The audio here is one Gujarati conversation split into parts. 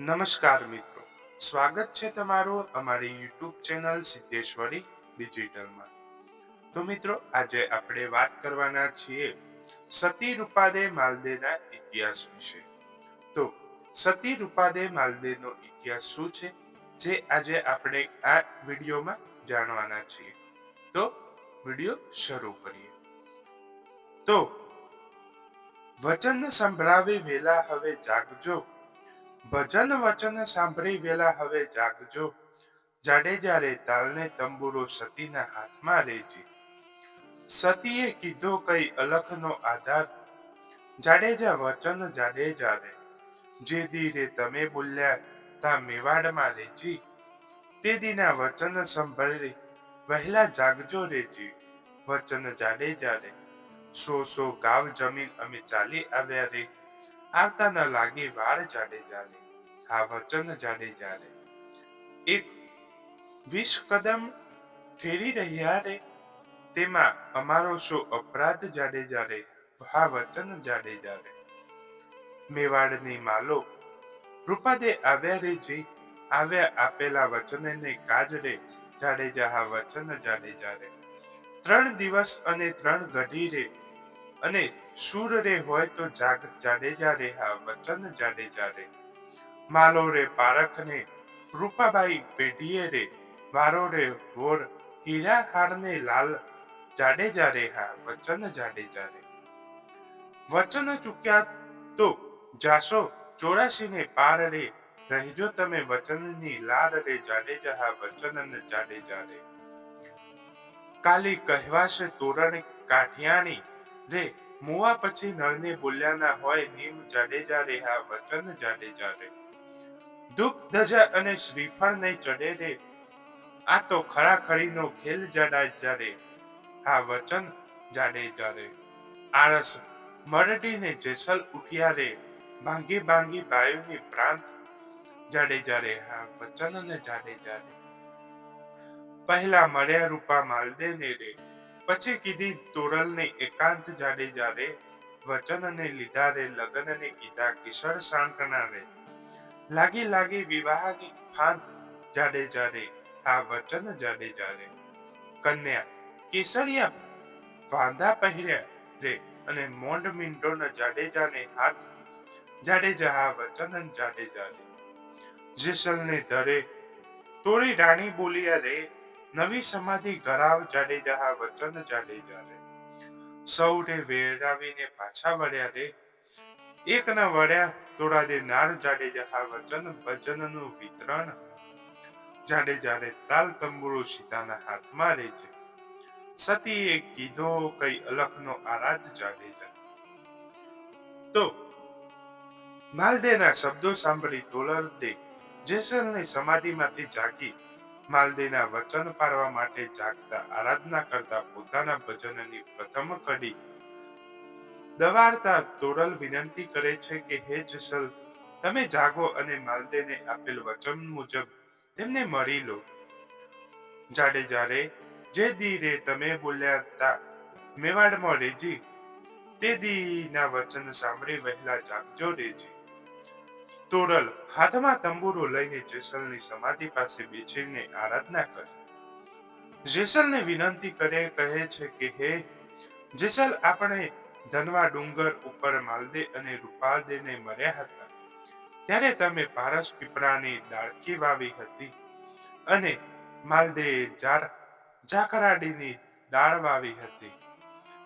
નમસ્કાર મિત્રો. સ્વાગત છે તમારું અમારી યુટ્યુબ ચેનલ સિદ્ધેશ્વરી ડિજિટલમાં. તો મિત્રો, આજે આપણે વાત કરવાના છીએ સતી રૂપાદે માલદેના ઇતિહાસ વિશે. તો સતી રૂપાદે માલદેનો ઇતિહાસ શું છે? જે આજે આપણે આ વિડીયોમાં જાણવાના છીએ. તો વીડિયો શરૂ કરીએ. તો, વચન સંભળાવી વેલા હવે જાગજો. ભજન વચન સાંભળી વેલા હવે જાગજો. જાડેજા રે તંબુરો સતીના હાથમાં રેજી. સતીએ કીધો કઈ અલખનો આધાર. જાડેજા વચન જાડેજા રે જે દી તમે બોલ્યા તા મેવાડમાં રેજી. તે દીના વચન સંભળી, વહેલા જાગજો રેજી. વચન જાડેજા રે સો સો ગાવ જમીન અમે ચાલી આવ્યા રે. આવતા ન લાગે વાળ જાડેજા રે આ વચન જાડેજા રે એક વીસ કદમ ઠેરી રહ્યા રે, તેમાં અમારો શો અપરાધ જાડેજા રે હા વચન જાડેજા રે મેવાડની માલો રૂપાદે આવ્યા રે જી, આવ્યા આપેલા વચનને કાજ રે જાડેજા હા વચન જાડેજા રે ત્રણ દિવસ અને ત્રણ ઘડી રે અને સુર રે હોય તો જાગ જાડેજા રે હા, વચન જાડેજા રે માલો રે પારખને રૂપાબાઈ પેઢીએ રે. વારો રે હોર હીરા હારને લાલ જાડેજા રે હા, વચન જાડેજા રે વચન ચૂક્યા તો જાશો ચોરાશી પાર રે. રહેજો તમે વચનની લાળ રે જાડેજા હા, વચન જાડેજા રે કાલી કહેવાશે તોરણ કાઠિયાણી રે મુવા પછી નળને બોલ્યાના હોય નીમ જાડેજા રે વચન જાડેજા રે દુઃખ ધજા અને શ્રીફળ નહીં ચડે રે, આ તો ખરાખરીનો ખેલ જડાય રે હા વચન જાડેજા રે આરસ મરડીને જેસલ ઉઠ્યા રે, ભાંગી ભાંગી બાયુની પ્રાંત જાડેજા રે હા વચન ને જાડેજા રે પહેલા મળ્યા રૂપા માલદેને રે પછી કીધી, તોરલને એકાંત જાડે જાડે વચન અને લીધા રે લગ્નને કીધા કિશોર સાંકણા રે લાગી લાગી વિવાહની ફાંત જાડે જાડે, આ વચન જાડે જાડે. કન્યા, કેસરિયા, વાંધા પહેર્યા રે અને મોંડ મિંડો મિંડોના જાડેજાને હાથ જાડેજા આ વચન જાડે રે જેસલને ધરે, તોડી રાણી બોલ્યા રે નવી સમાધિ ગરાવ જાડેજા વચન જાડેજા રે સૌને વેરાવીને પાછા વળ્યા રે. એક ના વળ્યા તોડા દે નાર જાડેજા વચન ભજનનું વિતરણ. જાડેજા રે તાલ તંબુરો સીતાના હાથમાં રે છે. સતીએ કીધો, કઈ અલખનો આરાધ જાડેજા તો, માલદેના શબ્દો સાંભળી તોલર દે. જેસલની સમાધિમાંથી જાગી માલદેના વચન પાડવા માટે જાગતા, આરાધના કરતા પોતાના ભજનની પ્રથમ કડી દવારતા તોરલ વિનંતી કરે છે કે, હે જસલ, તમે જાગો અને માલદેને આપેલ વચન મુજબ તેમને મળી લો. જાડે જારે જે દી રે તમે બોલ્યા તા, મેવાડમાં રેજી, તે દીના વચન સાંભળી વહેલા જાગજો રેજી. તોરલ હાથમાં તંબુરો લઈને જેસલની સમાધિ પાસે બેસીને આરાધના કરી. જેસલને વિનંતી કરે, કહે છે કે, હે, જેસલ, આપણે ધનવા ડુંગર ઉપર માલદે અને રૂપાલદેને મર્યા હતા. ત્યારે તમે પારસ પીપળાની ડાળકી વાવી હતી અને માલદે ઝાડ, ઝાકરાડીની ડાળ વાવી હતી.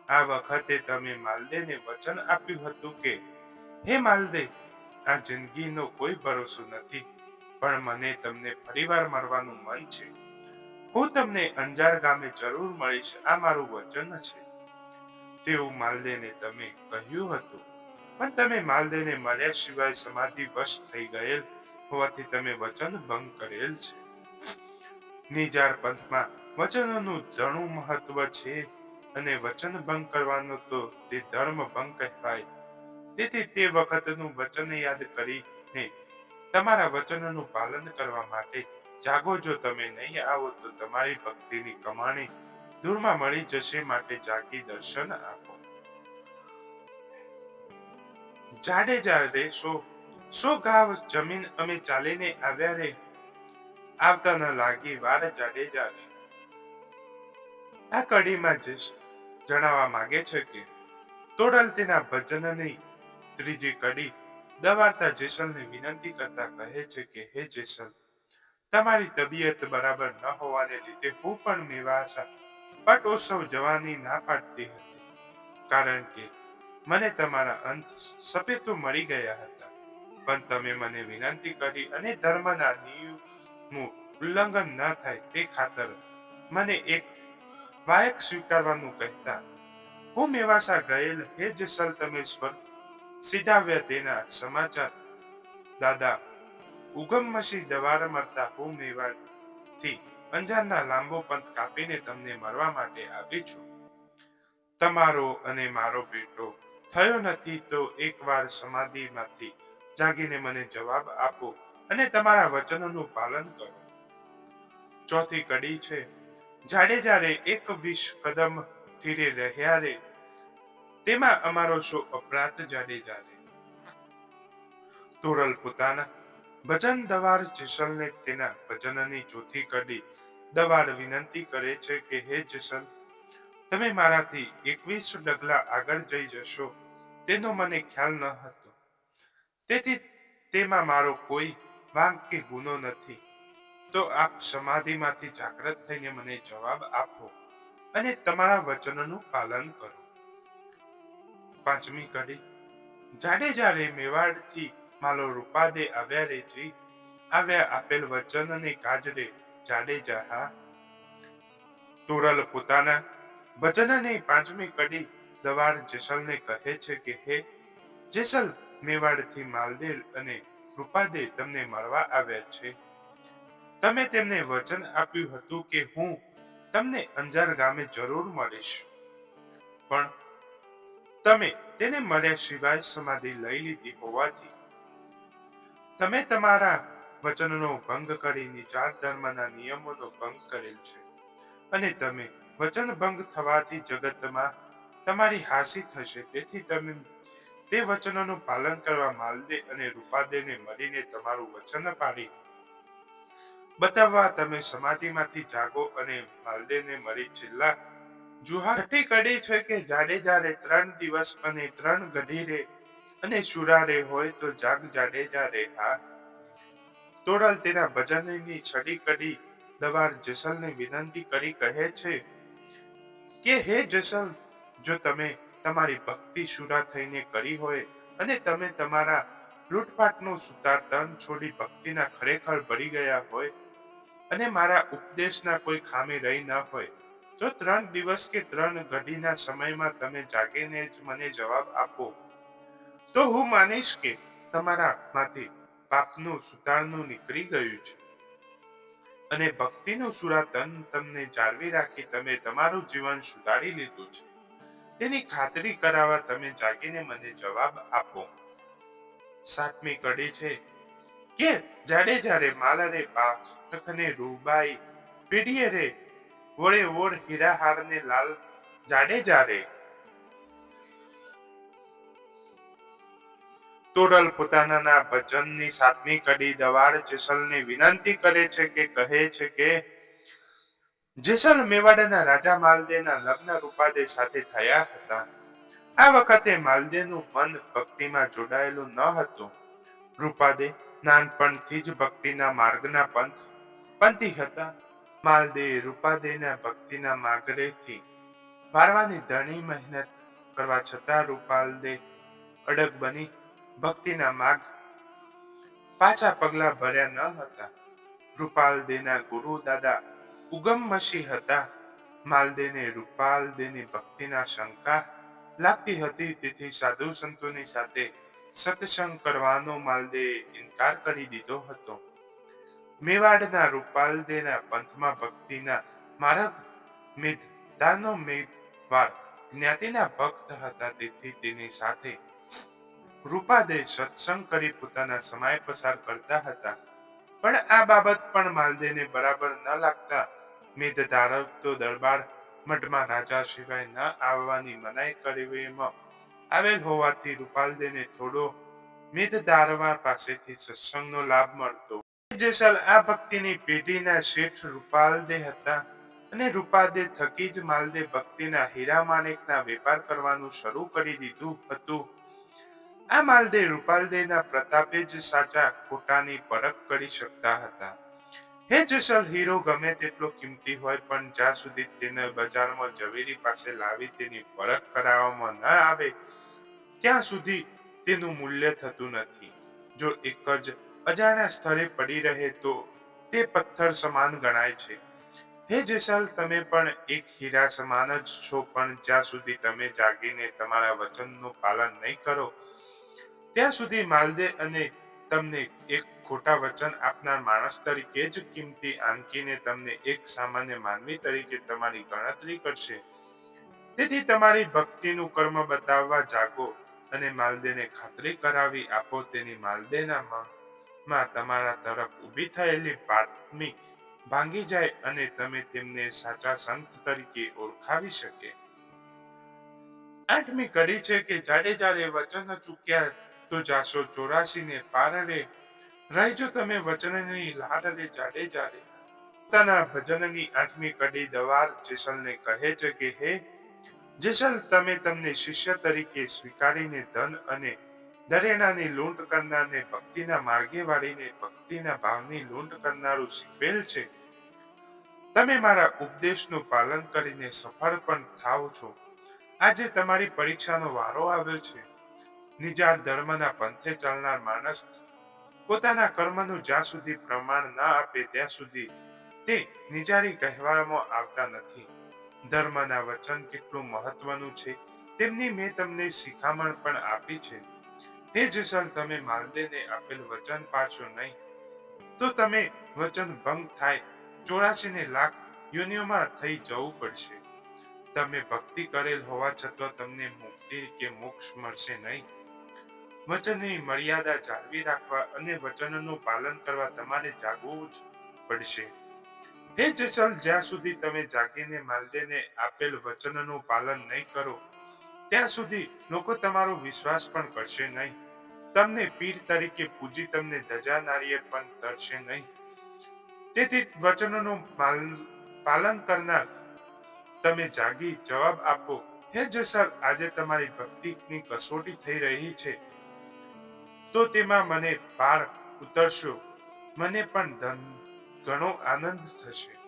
આ વખતે તમે માલદેને વચન આપ્યું હતું કે, હે માલદે આ જિંદગીનો કોઈ ભરોસો નથી, પણ મને તમને ફરીવાર મળવાનું મન છે. હું તમને અંજાર ગામે જરૂર મળીશ, આ મારું વચન છે. તેવું માલદેને તમે કહ્યું હતું, પણ તમે માલદેને મળ્યા સિવાય સમાધિ વશ થઈ ગયેલ હોવાથી તમે વચન ભંગ કરેલ છે. નિજાર પંથમાં વચનોનું ઘણું મહત્વ છે, અને વચન ભંગ કરવાનો તો તે ધર્મ ભંગ કહેવાય. તેથી તે વખતનું વચન યાદ કરીને તમારા વચનનું પાલન કરવા માટે જાગો. જો તમે નહીં આવો, તો તમારી ભક્તિની કમાણી દૂરમાં મળી જશે. માટે જાગી દર્શન આપો. જાડેજા રેસો સો ગાવ જમીન અમે ચાલીને આવ્યા રે. આવતા ન લાગી વાર જાડેજા રે આ કડીમાં જણાવવા માંગે છે કે તોડલ તેના ભજનની ત્રીજી કડી દવારતા જેસલને વિનંતી કરતા કહે છે કે, હે જેસલ, તમારી તબિયત બરાબર ન હોવાને લીધે હું પણ મેવાસા પટોત્સવ જવાની ના પાડતી હતી, કારણ કે મને તમારા અંત સપેતો મળી ગયા હતા. પણ તમે મને વિનંતી કરી અને ધર્મના નિયમનું ઉલ્લંઘન ન થાય તે ખાતર મને એક વાયક સ્વીકારવાનું કહેતા, હું મેવાસા ગયેલ, હે જેસલ, તમે સ્વર્ગ સીધાવ્યા તેના સમાચાર. દાદા ઉગમમસી દવાર મરતા હું મેવાડથી અંજારના લાંબો પંથ કાપીને તમને મરવા માટે આવી છું. તમારો અને મારો બેટો થયો નથી તો એકવાર સમાધિમાંથી જાગીને મને જવાબ આપો અને તમારા વચનોનું પાલન કરો. ચોથી કડી છે, જાડે જાડે એક વીસ કદમ ફીરે રહ્યા રે તેમાં અમારો શો અપરાધ જાડેજા રે તોરલ પોતાના ભજન દવાર જેસલને તેના ભજનની ચોથી કડી દવાડ વિનંતી કરે છે કે, હે જેસલ, તમે મારાથી એકવીસ ડગલા આગળ જઈ જશો, તેનો મને ખ્યાલ ન હતો. તેથી તેમાં મારો કોઈ વાંક કે ગુનો નથી. તો આપ સમાધિમાંથી જાગૃત થઈને મને જવાબ આપો અને તમારા વચનનું પાલન કરો. પાંચમી કડી. જાડેજા રે મેવાડથી માલો રૂપાદે આવ્યા રે જી. આવ્યા આપેલ વચન અને કાજરે જાડેજા હા તુરલ પોતાના ભજનની પાંચમી કડી દવાર જેસલને કહે છે કે હે, જેસલ મેવાડથી માલદેર અને રૂપાદે તમને મળવા આવ્યા છે. તમે તેમને વચન આપ્યું હતું કે હું તમને અંજાર ગામે જરૂર મળીશ. પણ તમે તેને મળ્યા સિવાય સમાધિ લઈ લીધી હોવાથી તમે તમારા વચનનો ભંગ કરી ચાર ધર્મના નિયમોનો ભંગ કરેલ છે. અને તમે વચન ભંગ થવાથી જગતમાં તમારી હાસી થશે. તેથી તમે તે વચનોનું પાલન કરવા માલદે અને રૂપાદેને મળીને તમારું વચન પાડી બતાવવા તમે સમાધિમાંથી જાગો અને માલદેને મળી છેલ્લા જુહાર કડી છે કે જાડેજા રે ત્રણ દિવસ અને ત્રણ ગઢી રે અને સુરારે હોય તો જાગ જાડેજા રે હા. તોડલ તેના ભજનની છડી કડી દવાર જેસલને વિનંતી કરી કહે છે કે, હે જેસલ, જો તમે તમારી ભક્તિ સુરા થઈને કરી હોય અને તમે તમારા લૂંટફાટનું સુતાર તન છોડી ભક્તિના ખરેખર ભરી ગયા હોય અને મારા ઉપદેશના કોઈ ખામી રહી ન હોય તો ત્રણ દિવસ કે ત્રણ ઘડીના સમયમાં તમે જાગીને જ મને જવાબ આપો. તો હું માનીશ કે તમારા આંખમાંથી પાપનું સુતારનું નીકળી ગયું છે. અને ભક્તિનું સુરાતન તમને જાળવી રાખી તમે તમારું જીવન સુધારી લીધું છે. તેની ખાતરી કરાવવા તમે જાગીને મને જવાબ આપો. સાતમી કડી છે કે જાડે જાડે માલરે રે પાખને રૂબાઈ પીડીએ રે વળે ઓળ ને લાલ જાડે જાડે. તોડલ પોતાના ભજનની સાતમી કડી દવાડ જેસલને વિનંતી કરે છે કે કહે છે કે, જેસલ મેવાડાના રાજા માલદેના લગ્ન રૂપાદે સાથે થયા હતા. આ વખતે માલદેનું મન ભક્તિમાં જોડાયેલું ન હતું. રૂપાદે નાનપણથી જ ભક્તિના માર્ગના પંથ પંથી હતા. માલદે રૂપાદેના ભક્તિના માગરેથી વારવાની ધણી મહેનત કરવા છતાં રૂપાલદે અડગ બની ભક્તિના માગ પાછા પગલા ભર્યા ન હતા. રૂપાલદેના ગુરુ દાદા ઉગમ મસી હતા. માલદેને રૂપાલદેની ભક્તિના શંકા લાગતી હતી, તેથી સાધુ સંતોની સાથે સત્સંગ કરવાનો માલદે ઇનકાર કરી દીધો હતો. મેવાડના રૂપાલદેના પંથમાં ભક્તિના મારા મિત દાનો મેઘવાર જ્ઞાતિના ભક્ત હતા તેથી તેની સાથે રૂપાદે સત્સંગ કરી પોતાના સમય પસાર કરતા હતા. પણ આ બાબત પણ માલદેને બરાબર ન લાગતા મેદ ધારવતો દરબાર મઠમાં રાજા સિવાય ન આવવાની મનાઈ કરવામાં આવેલ હોવાથી રૂપાલદેને થોડો મેદ પાસેથી સત્સંગનો લાભ મળતો જેસલ આ ભક્તિની પેઢીના શેઠ રૂપાલદે હતા અને રૂપાદે થકી જ માલદે ભક્તિના હીરા માણેકના વેપાર કરવાનું શરૂ કરી દીધું હતું. આ માલદે રૂપાલદેના પ્રતાપે જ સાચા ખોટાની પરખ કરી શકતા હતા. હે જેસલ હીરો ગમે તેટલો કિંમતી હોય પણ જ્યાં સુધી તેને બજારમાં ઝવેરી પાસે લાવી તેની પરખ કરાવવામાં ન આવે, ત્યાં સુધી તેનું મૂલ્ય થતું નથી. જો એક જ અજાણ્યા સ્થળે પડી રહે તો તે પથ્થર સમાન ગણાય છે. હે જેસલ, તમે પણ એક હીરા સમાન જ છો, પણ જ્યાં સુધી તમે જાગીને તમારા વચનનું પાલન નહીં કરો, ત્યાં સુધી માલદે અને તમને એક ખોટા વચન આપનાર માણસ તરીકે જ કિંમતી આંકીને તમને એક સામાન્ય માનવી તરીકે તમારી ગણતરી કરશે. તેથી તમારી ભક્તિનું કર્મ બતાવવા જાગો અને માલદેને ખાતરી કરાવી આપો તેની માલદેના મનમાં તમારા તરફ ઊભી થયેલી બાતમી ભાંગી જાય અને તમે તેમને સાચા સંત તરીકે ઓળખાવી શકે. આઠમી કડી છે કે જાડે જાડે વચન ચૂક્યા તો જાશો ચોરાસી ને પારણે રહેજો તમે વચનની લાડરે જાડે જાડે. પોતાના ભજનની આઠમી કડી દવાર જેસલને કહે છે કે, હે જેસલ, તમે તમને શિષ્ય તરીકે સ્વીકારીને ધન અને દરેણાની લૂંટ કરનારને ભક્તિના માર્ગે વાળીને ભક્તિના ભાવની લૂંટ કરનારું શીખવેલ છે. તમે મારા ઉપદેશનું પાલન કરીને સફળ પણ થાવ છો. આજે તમારી પરીક્ષાનો વારો આવ્યો છે. નિજાર ધર્મના પંથે ચાલનાર માણસ પોતાના કર્મનું જ્યાં સુધી પ્રમાણ ના આપે ત્યાં સુધી તે નિજારી કહેવામાં આવતા નથી. ધર્મના વચન કેટલું મહત્વનું છે, તેમની મેં તમને શિખામણ પણ આપી છે. હે જેસલ, તમે માલદેને આપેલ વચન પાડશો નહીં. તો તમે વચન ભંગ થાય. ચોરાશી ને લાખ યોનિઓમાં થઈ જવું પડશે. તમે ભક્તિ કરેલ હોવા છતાં તમને મુક્તિ કે મોક્ષ મળશે નહીં. વચનની મર્યાદા જાળવી રાખવા અને વચનનું પાલન કરવા તમારે જાગવું જ પડશે. હે જસલ, જ્યાં સુધી તમે જાગીને માલદેને આપેલ વચનનું પાલન નહીં કરો, ત્યાં સુધી લોકો તમારો વિશ્વાસ પણ કરશે નહીં. તમને પીર તરીકે પૂજી તમને ધજા નારિયેળ પણ તરશે નહીં. તેથી વચનોનું પાલન કરનાર તમે જાગી જવાબ આપો, હે જસર, આજે તમારી ભક્તિની કસોટી થઈ રહી છે. તો તેમાં મને પાર ઉતરશો. મને પણ ધન, ઘણો આનંદ થશે.